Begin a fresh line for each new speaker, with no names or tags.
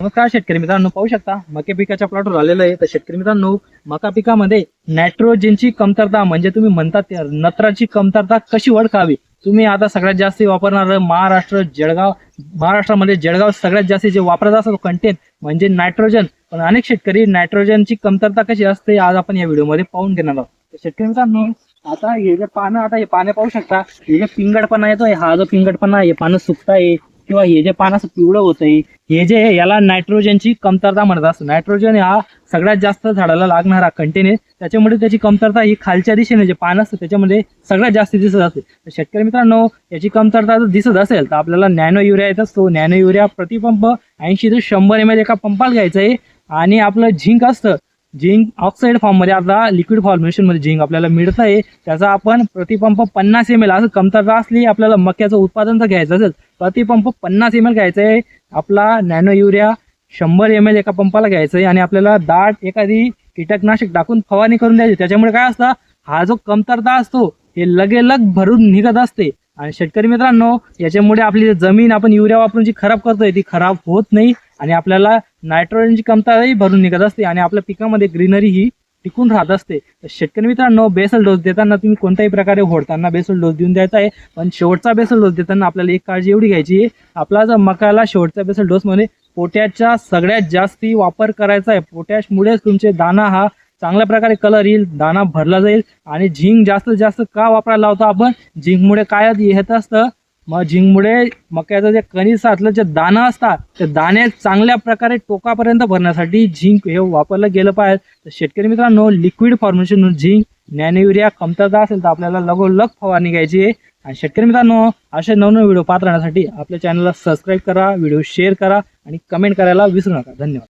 नमस्कार शेतकरी मित्रांनो पाहू शकता मके पिकाच्या प्लॉटवर आलेलं आहे. तर शेतकरी मित्रांनो मका पिकामध्ये नायट्रोजनची कमतरता म्हणजे तुम्ही म्हणतात नत्राची कमतरता कशी ओळखावी? तुम्ही आता सगळ्यात जास्त वापरणार महाराष्ट्र जळगाव महाराष्ट्रामध्ये जळगाव सगळ्यात जास्त जे वापरत असतो कंटेन म्हणजे नायट्रोजन पण अनेक शेतकरी नायट्रोजनची कमतरता कशी असते आज आपण या व्हिडिओमध्ये पाहून घेणार आहोत. तर शेतकरी मित्रांनो आता हे जे पानं आता हे पाने पाहू शकता हे जे पिंगडपणा येतो हा जो पिंगडपणा आहे, हे पानं सुकताय. किंवा हे जे पान असं पिवळं होतंय हे जे याला नायट्रोजनची कमतरता म्हणत असतो. नायट्रोजन हा सगळ्यात जास्त झाडाला लागणारा कंटेन त्याच्यामुळे त्याची कमतरता ही खालच्या दिशेने जे पान असतं त्याच्यामध्ये सगळ्यात जास्त दिसत असते. तर शेतकरी मित्रांनो याची कमतरता जर दिसत असेल तर आपल्याला नॅनो युरिया येत असतो. नॅनो युरिया प्रतिपंप ऐंशी ते शंभर एम एल एका पंपाला घ्यायचं आहे. आणि आपलं झिंक असतं. झिंक ऑक्साईड फॉर्ममध्ये आता लिक्विड फॉर्मेशनमध्ये झिंक आपल्याला मिळतं आहे त्याचा आपण प्रतिपंप पन्नास एम एल असं कमतरता असली आपल्याला मक्याचं उत्पादन जर घ्यायचं असेल. प्रतिपंप पन्नास एम एल घ्यायचं आहे आपला नॅनो युरिया शंभर एम एल एका पंपाला घ्यायचं आहे आणि आपल्याला दाट एखादी कीटकनाशक टाकून फवारणी करून द्यायची. त्याच्यामुळे काय असतं? हा जो कमतरता असतो हे लगेलग भरून निघत असते. आणि शेतकरी मित्रांनो याच्यामुळे आपली जमीन आपण युरिया वापरून जी खराब करतोय ती खराब होत नाही आणि आपल्याला नायट्रोजनची कमतरताही भरून निघत असते आणि आपल्या पिकामध्ये ग्रीनरी ही टिकून राहत असते. तर शेतकरी मित्रांनो बेसल डोस देताना तुम्ही कोणत्याही प्रकारे होडताना बेसल डोस देऊन द्यायचा आहे. पण शेवटचा बेसल डोस देताना आपल्याला एक काळजी एवढी घ्यायची आहे. आपला जर मकाला शेवटचा बेसल डोसमध्ये पोटॅशचा सगळ्यात जास्ती वापर करायचा आहे. पोटॅशमुळेच तुमचे दाना हा चांगल्या प्रकारे कलर येईल दाना भरला जाईल. आणि झिंक जास्तीत जास्त का वापरायला लावतो आपण? झिंकमुळे काय येत असतं? मग झिंगमुळे मक्याचं जे कणीस असलं जे दाणं असतात ते दाणे चांगल्या प्रकारे टोकापर्यंत भरण्यासाठी झिंक हे वापरलं गेलं पाहिजे. तर शेतकरी मित्रांनो लिक्विड फॉर्मेशन झिंक नॅनो कमतरता असेल तर आपल्याला लगोलग फवारणी घ्यायची आहे. आणि शेतकरी मित्रांनो असे नवनवीन व्हिडिओ पाहत राहण्यासाठी आपल्या चॅनलला सबस्क्राईब करा व्हिडिओ शेअर करा आणि कमेंट करायला विसरू नका. धन्यवाद.